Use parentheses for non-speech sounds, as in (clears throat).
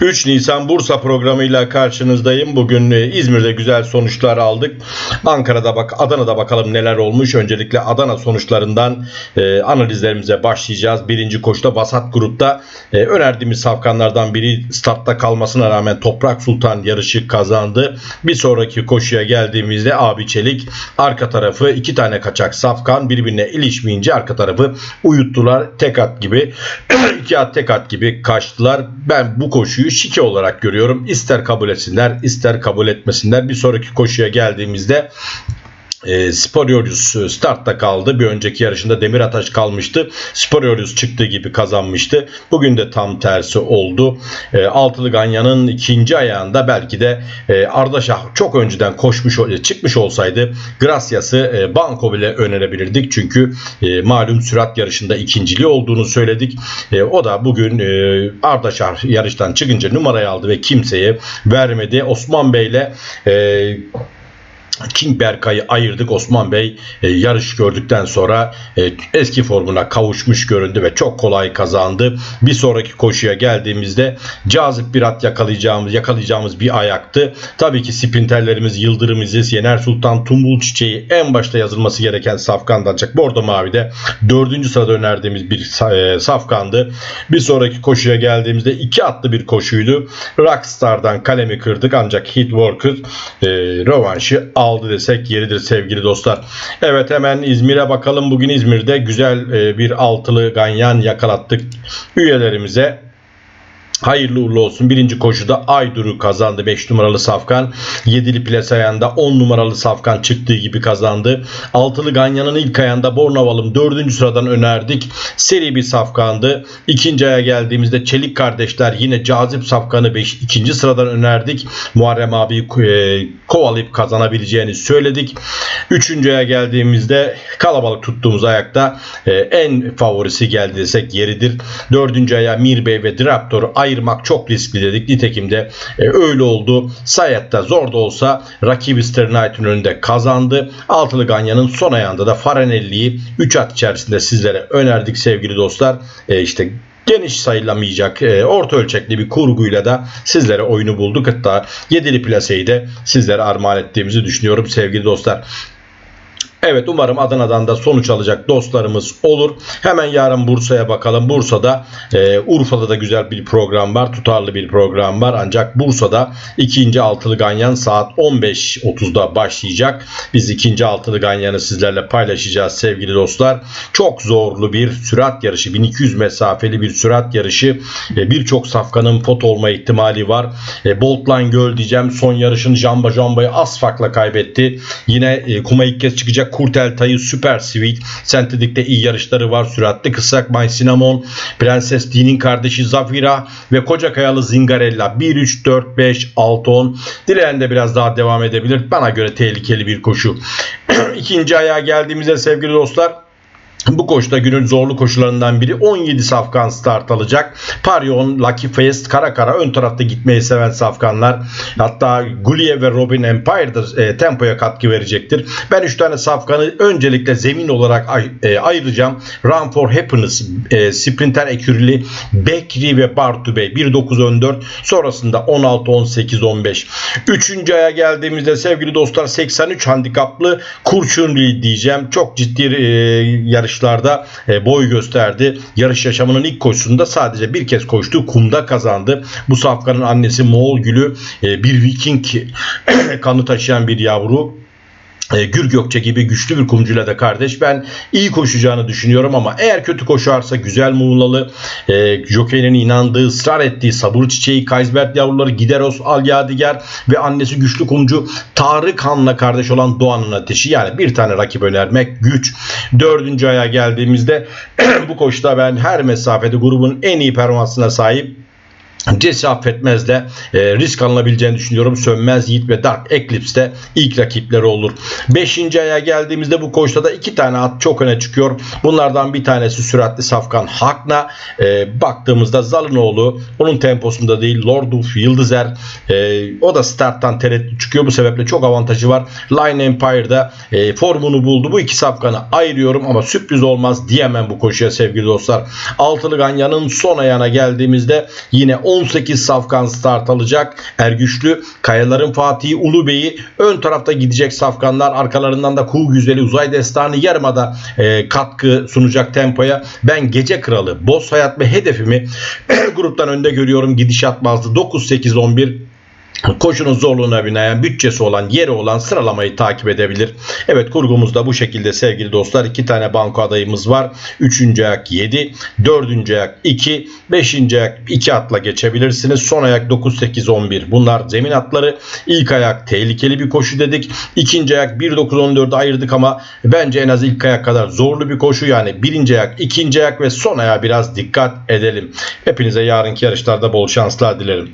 3 Nisan Bursa programıyla karşınızdayım. Bugün e, İzmir'de güzel sonuçlar aldık. Ankara'da bak, Adana'da bakalım neler olmuş. Öncelikle Adana sonuçlarından e, analizlerimize başlayacağız. Birinci koşuda Vasat grupta e, önerdiğimiz safkanlardan biri startta kalmasına rağmen Toprak Sultan yarışı kazandı. Bir sonraki koşuya geldiğimizde Abi Çelik arka tarafı iki tane kaçak safkan birbirine ilişmeyince arka tarafı uyuttular. Tek at gibi (clears throat) iki at tek at gibi kaçtılar. Ben bu koşuyu şike olarak görüyorum. İster kabul etsinler, ister kabul etmesinler. Bir sonraki koşuya geldiğimizde e, Sporiorius startta kaldı. Bir önceki yarışında Demir Ataş kalmıştı. Sporiorius çıktığı gibi kazanmıştı. Bugün de tam tersi oldu. E, Altılı Ganyan'ın ikinci ayağında belki de e, Ardaşah çok önceden koşmuş çıkmış olsaydı Gracias'ı e, banko bile önerebilirdik. Çünkü e, malum sürat yarışında ikinciliği olduğunu söyledik. E, o da bugün e, Ardaşah yarıştan çıkınca numarayı aldı ve kimseye vermedi. Osman Bey'le e, King Berkay'ı ayırdık. Osman Bey e, yarış gördükten sonra e, eski formuna kavuşmuş göründü ve çok kolay kazandı. Bir sonraki koşuya geldiğimizde cazip bir at yakalayacağımız yakalayacağımız bir ayaktı. Tabii ki sprinterlerimiz Yıldırım İziz, Yener Sultan, Tumbul Çiçeği en başta yazılması gereken safkandı ancak Bordo Mavi'de dördüncü sırada önerdiğimiz bir e, safkandı. Bir sonraki koşuya geldiğimizde iki atlı bir koşuydu. Rockstar'dan kalemi kırdık ancak Hit Worker e, rövanşı aldı desek yeridir sevgili dostlar. Evet hemen İzmir'e bakalım. Bugün İzmir'de güzel e, bir altılı ganyan yakalattık üyelerimize. Hayırlı uğurlu olsun. Birinci koşuda Aydur'u kazandı 5 numaralı Safkan. 7'li ples ayağında 10 numaralı Safkan çıktığı gibi kazandı. Altılı Ganyan'ın ilk ayağında Bornaval'ım 4. sıradan önerdik. Seri bir Safkan'dı. İkinci aya geldiğimizde Çelik kardeşler yine cazip Safkan'ı 5. ikinci sıradan önerdik. Muharrem abi e, kovalayıp kazanabileceğini söyledik. Üçüncü aya geldiğimizde kalabalık tuttuğumuz ayakta e, en favorisi geldi desek yeridir. Dördüncü aya Mir Bey ve Draptor'u ayırmak çok riskli dedik. Nitekim de e, öyle oldu. Sayet'te zor da olsa rakibi Sternight'ın önünde kazandı. Altılı Ganyan'ın son ayağında da Faranelli'yi 3 at içerisinde sizlere önerdik sevgili dostlar. E, işte geniş sayılamayacak e, orta ölçekli bir kurguyla da sizlere oyunu bulduk. Hatta 7'li plaseyi de sizlere armağan ettiğimizi düşünüyorum sevgili dostlar. Evet umarım Adana'dan da sonuç alacak dostlarımız olur. Hemen yarın Bursa'ya bakalım. Bursa'da e, Urfa'da da güzel bir program var. Tutarlı bir program var. Ancak Bursa'da ikinci altılı ganyan saat 15.30'da başlayacak. Biz ikinci altılı ganyanı sizlerle paylaşacağız sevgili dostlar. Çok zorlu bir sürat yarışı. 1200 mesafeli bir sürat yarışı. E, Birçok safkanın pot olma ihtimali var. E, Boltline Göl diyeceğim. Son yarışın Jamba Jamba'yı az farkla kaybetti. Yine e, kuma ilk kez çıkacak Kurtel Tayı Super Sweet. Sentetik'te iyi yarışları var. Süratli Kısrak My Cinnamon. Prenses D'nin kardeşi Zafira ve Koca Kayalı Zingarella. 1, 3, 4, 5, 6, 10. Dileyen de biraz daha devam edebilir. Bana göre tehlikeli bir koşu. (clears throat) İkinci ayağa geldiğimizde sevgili dostlar bu koşuda günün zorlu koşularından biri 17 safkan start alacak. Parion, Lucky Fest, Kara Kara ön tarafta gitmeyi seven safkanlar. Hatta Gullier ve Robin Empire da e, tempoya katkı verecektir. Ben 3 tane safkanı öncelikle zemin olarak ay, e, ayıracağım. Run for Happiness, e, Sprinter Ekürili, Bekri ve Bartu Bey 1.9 ön 4. Sonrasında 16, 18, 15. Üçüncü aya geldiğimizde sevgili dostlar 83 handikaplı Kurşunlu diyeceğim. Çok ciddi e, yarış yarışlarda e, boy gösterdi. Yarış yaşamının ilk koşusunda sadece bir kez koştu. Kumda kazandı. Bu safkanın annesi Moğol Gülü e, bir Viking (clears throat) kanı taşıyan bir yavru Gür Gökçe gibi güçlü bir kumcuyla da kardeş. Ben iyi koşacağını düşünüyorum ama eğer kötü koşarsa güzel Muğlalı, e, Jockey'nin inandığı, ısrar ettiği Sabır Çiçeği, Kaysbert yavruları Gideros, Al Yadigar ve annesi güçlü kumcu Tarık Han'la kardeş olan Doğan'ın ateşi. Yani bir tane rakip önermek güç. Dördüncü aya geldiğimizde (clears throat) bu koşuda ben her mesafede grubun en iyi performansına sahip Jesse affetmez de e, risk alınabileceğini düşünüyorum. Sönmez Yiğit ve Dark Eclipse de ilk rakipleri olur. Beşinci aya geldiğimizde bu koşuda da iki tane at çok öne çıkıyor. Bunlardan bir tanesi süratli Safkan Hakna. E, baktığımızda Zalınoğlu onun temposunda değil. Lorduf Yıldızer e, o da starttan tereddüt çıkıyor. Bu sebeple çok avantajı var. Line Empire'da e, formunu buldu. Bu iki safkanı ayırıyorum ama sürpriz olmaz diyemem bu koşuya sevgili dostlar. Altılı Ganyan'ın son ayağına geldiğimizde yine 10 18 safkan start alacak. Ergüçlü, Kayaların Fatih'i, Ulubey'i ön tarafta gidecek safkanlar. Arkalarından da Kuğu Güzeli, Uzay Destanı yarımada e, katkı sunacak tempoya. Ben Gece Kralı, Boz Hayat ve hedefimi (clears throat) gruptan önde görüyorum. Gidişat bazlı 9-8-11 Koşunun zorluğuna binaen bütçesi olan, yeri olan sıralamayı takip edebilir. Evet kurgumuzda bu şekilde sevgili dostlar. iki tane banko adayımız var. Üçüncü ayak 7, dördüncü ayak 2, beşinci ayak 2 atla geçebilirsiniz. Son ayak 9, 8, 11. Bunlar zemin atları. İlk ayak tehlikeli bir koşu dedik. İkinci ayak 1, 9, 14'ü ayırdık ama bence en az ilk ayak kadar zorlu bir koşu. Yani birinci ayak, ikinci ayak ve son ayağa biraz dikkat edelim. Hepinize yarınki yarışlarda bol şanslar dilerim.